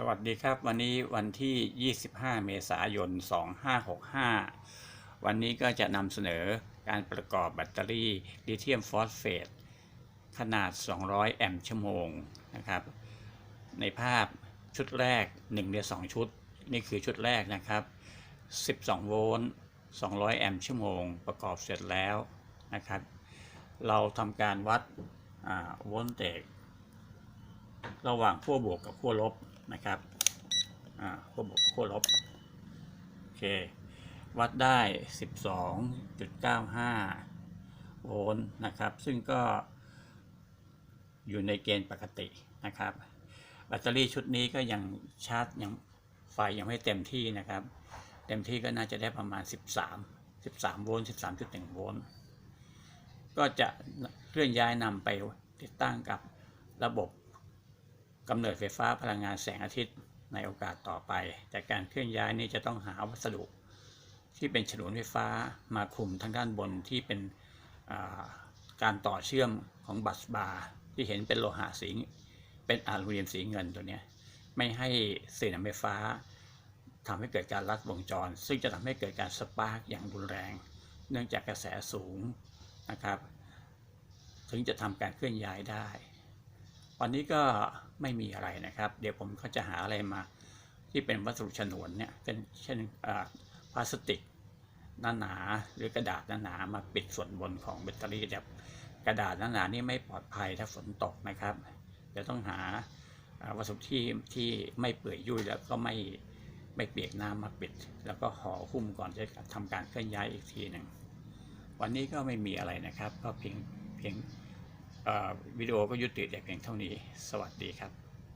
สวัสดีครับ วันนี้วันที่ 25 เมษายน 2565 วันนี้ก็จะนำเสนอการประกอบแบตเตอรี่ลิเธียมฟอสเฟตขนาด 200 แอมป์ชั่วโมงนะครับ ในภาพชุดแรก1เดือน2ชุด นี่คือชุดแรกนะครับ 12 โวลต์ 200 แอมป์ชั่วโมง ประกอบเสร็จแล้วนะครับ เราทำการวัดอ่าโวลต์เตจ ระหว่างขั้วบวกกับขั้วลบนะครับอ่าขั้วบวกขั้วลบโอเควัดได้ 12.95 โวลต์นะครับ ซึ่งก็อยู่ในเกณฑ์ปกตินะครับ แบตเตอรี่ชุดนี้ก็ยังชาร์จยังไฟยังไม่เต็มที่นะครับ เต็มที่ก็น่าจะได้ประมาณ 13 13 โวลต์ 13.1 โวลต์ ก็จะเคลื่อนย้ายนำไปติดตั้งกับระบบ กำเนิดไฟฟ้าพลังงานแสงอาทิตย์ในโอกาสต่อไป แต่การเคลื่อนย้ายนี้จะต้องหาวัสดุ ที่เป็นฉนวนไฟฟ้ามาคุมทางด้านบนที่เป็นาการต่อเชื่อมของบัสบาร์ที่เห็นเป็นโลหะสีเป็นอลูมิเนียมสีเงินตัวนี้ไม่ให้สื่อนำไฟฟ้าทำให้เกิดการลัดวงจร ซึ่งจะทำให้เกิดการสปาร์กอย่างรุนแรง เนื่องจากกระแสสูงนะครับ ถึงจะทำการเคลื่อนย้ายได้ วันนี้ก็ไม่มีอะไรนะครับ เดี๋ยวผมก็จะหาอะไรมาที่เป็นวัสดุฉนวนเนี่ยเป็นเช่นพลาสติกหนาๆหรือกระดาษหนาๆมาปิดส่วนบนของแบตเตอรี่แบบกระดาษหนาๆนี่ไม่ปลอดภัยถ้าฝนตกนะครับเดี๋ยวต้องหาวัสดุที่ที่ไม่เปื่อยยุ่ยแล้วก็ไม่ไม่เปียกน้ำมาปิด แล้วก็ห่อหุ้มก่อนจะทำการเคลื่อนย้ายอีกทีหนึ่งวันนี้ก็ไม่มีอะไรนะครับ ก็เพียงเพียง วิดีโอก็ยุติแต่เพียงเท่านี้ สวัสดีครับ